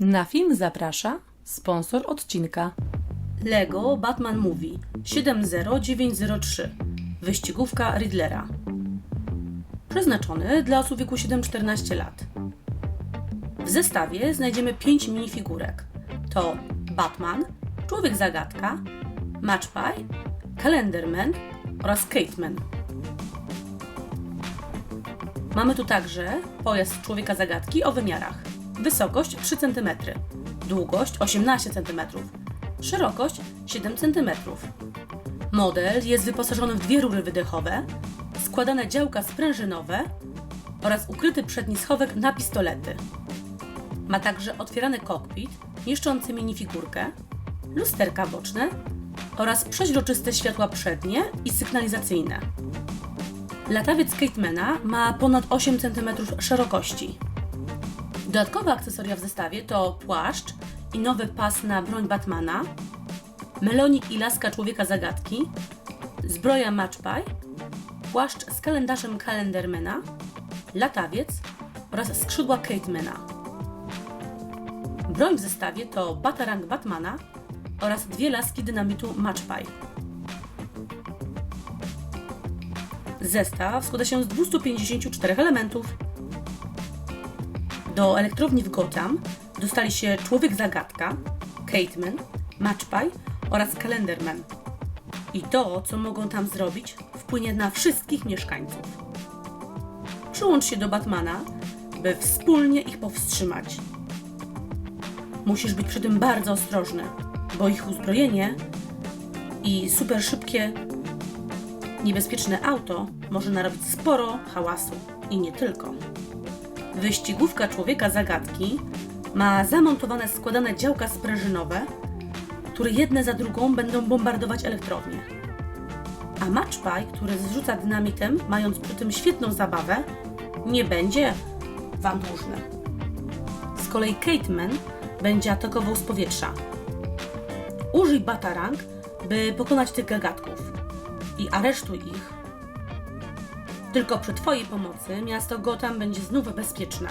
Na film zaprasza sponsor odcinka. Lego Batman Movie 70903 Wyścigówka Riddlera Przeznaczony dla osób wieku 7-14 lat. W zestawie znajdziemy 5 minifigurek. To Batman, Człowiek Zagadka, Matchpie, Calendarman oraz Cateman. Mamy tu także pojazd Człowieka Zagadki o wymiarach. Wysokość 3 cm, długość 18 cm, szerokość 7 cm. Model jest wyposażony w dwie rury wydechowe, składane działka sprężynowe oraz ukryty przedni schowek na pistolety. Ma także otwierany kokpit mieszczący minifigurkę, lusterka boczne oraz przeźroczyste światła przednie i sygnalizacyjne. Latawiec Skatemana ma ponad 8 cm szerokości. Dodatkowe akcesoria w zestawie to płaszcz i nowy pas na broń Batmana, melonik i laska człowieka zagadki, zbroja Matchpie, płaszcz z kalendarzem Calendarmana, latawiec oraz skrzydła Catemana. Broń w zestawie to batarang Batmana oraz dwie laski dynamitu Matchpie. Zestaw składa się z 254 elementów. Do elektrowni w Gotham dostali się Człowiek Zagadka, Cateman, Matchpie oraz Calendarman. I to, co mogą tam zrobić, wpłynie na wszystkich mieszkańców. Przyłącz się do Batmana, by wspólnie ich powstrzymać. Musisz być przy tym bardzo ostrożny, bo ich uzbrojenie i super szybkie Niebezpieczne auto może narobić sporo hałasu i nie tylko. Wyścigówka człowieka zagadki ma zamontowane składane działka sprężynowe, które jedne za drugą będą bombardować elektrownię. A Matchpie, który zrzuca dynamitem, mając przy tym świetną zabawę, nie będzie wam dłużny. Z kolei Cateman będzie atakował z powietrza. Użyj batarang, by pokonać tych gagatków i aresztuj ich. Tylko przy Twojej pomocy miasto Gotham będzie znów bezpieczne.